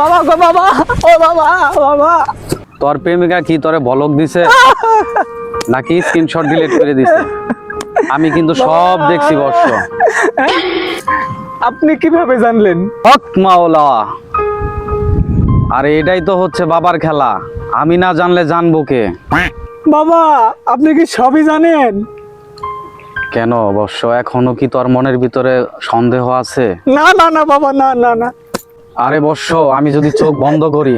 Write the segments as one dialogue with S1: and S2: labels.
S1: বাবা গো বাবা। ও বাবা বাবা।
S2: তোর প্রেমিকা কি তোরে বলক দিছে? নাকি স্ক্রিনশট ডিলিট করে দিছে? আমি কিন্তু সব দেখছি বর্ষ।
S1: আপনি কীভাবে জানলেন?
S2: হক মাওলা। আরে এটাই তো হচ্ছে বাবার খেলা। আমি না জানলে জানব কে?
S1: বাবা আপনি কি সবই জানেন?
S2: কেন অবশ্য এখনও কি তোর মনের ভিতরে সন্দেহ আছে?
S1: না না না বাবা না না না।
S2: আরে বর্ষ আমি যদি চোখ বন্ধ করি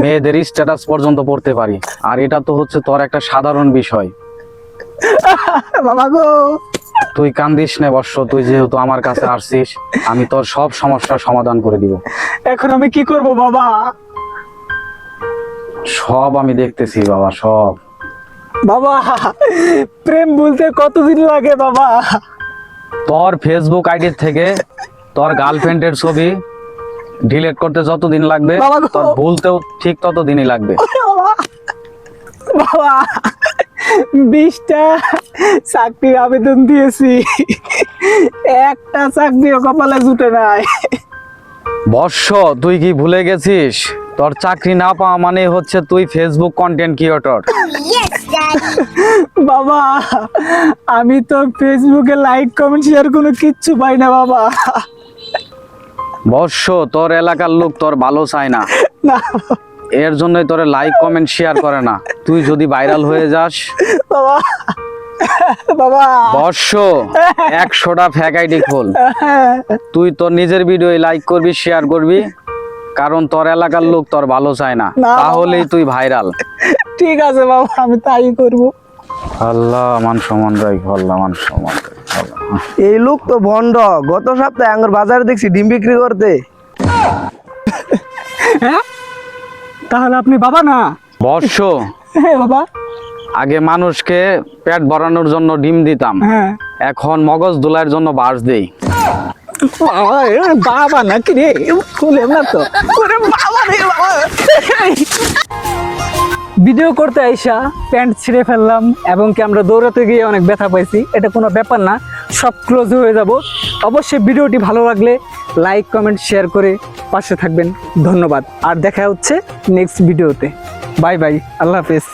S2: মেয়েদের স্ট্যাটাস পর্যন্ত পড়তে পারি। আর এটা তো হচ্ছে তোর একটা সাধারণ বিষয়।
S1: বাবা গো
S2: তুই কান্দিস নে বর্ষ তুই যেহেতু আমার কাছে আসছিস আমি তোর সব সমস্যার সমাধান করে দিব।
S1: এখন আমি কি করব বাবা?
S2: সব আমি দেখতেছি বাবা সব।
S1: বাবা প্রেম বলতে কতদিন লাগে বাবা?
S2: তোর ফেসবুক আইডি থেকে তোর গার্লফ্রেন্ডের ছবি ডিলিট করতে যতদিন লাগবে। তোর ভুলতেও ঠিক ততদিনই লাগবে।
S1: বাবা বাবা বিশটা চাকরির আবেদন দিয়েছি। একটা চাকরিও কপালে জুটে নাই।
S2: বর্ষ তুই কি ভুলে গেছিস? তোর চাকরি না পাওয়া মানে হচ্ছে তুই ফেসবুক কন্টেন্ট ক্রিয়েটর
S1: বাবা আমি তো ফেসবুকে লাইক কমেন্ট শেয়ার কোনো কিচ্ছু পাই না বাবা।
S2: বর্ষ তোর এলাকার লোক তোর ভালো চায় না। এর জন্যই তোরে লাইক কমেন্ট শেয়ার করে না। তুই যদি ভাইরাল হয়ে যাস।
S1: বাবা। বাবা।
S2: বর্ষ একশোটা ফ্যাক আইডি খোল। তুই তোর নিজের ভিডিও লাইক করবি শেয়ার করবি। কারণ তোর এলাকার লোক তোর ভালো চায় না। তাহলেই তুই ভাইরাল
S1: ঠিক আছে বাবা আমি তাই করব।
S2: আল্লাহ মান সমান রাখ আল্লাহ মান সমান।
S3: এই লোক তো ভন্ড গত সপ্তাহে আঙ্গুর বাজারে দেখছি ডিম বিক্রি করতে।
S1: হ্যাঁ? তাহলে আপনি বাবা না?
S2: বর্ষ
S1: হ্যাঁ বাবা।
S2: আগে মানুষকে পেট ভরানোর জন্য ডিম দিতাম।
S1: হ্যাঁ।
S2: এখন মগজ দোলার জন্য বাস দেই।
S1: বাবা নাকি রে? খুলে না তো। ওরে বাবা রে বাবা। ভিডিও করতে আইসা প্যান্ট ছিঁড়ে ফেললাম এবং কি আমরা দৌড়াতে গিয়ে অনেক ব্যথা পাইছি। এটা কোনো ব্যাপার না। সব ক্লোজ হয়ে যাব। অবশ্যই ভিডিওটি ভালো লাগলে লাইক কমেন্ট শেয়ার করে পাশে থাকবেন। ধন্যবাদ। আর দেখা হচ্ছে নেক্সট ভিডিওতে বাই বাই আল্লাহ হাফেজ।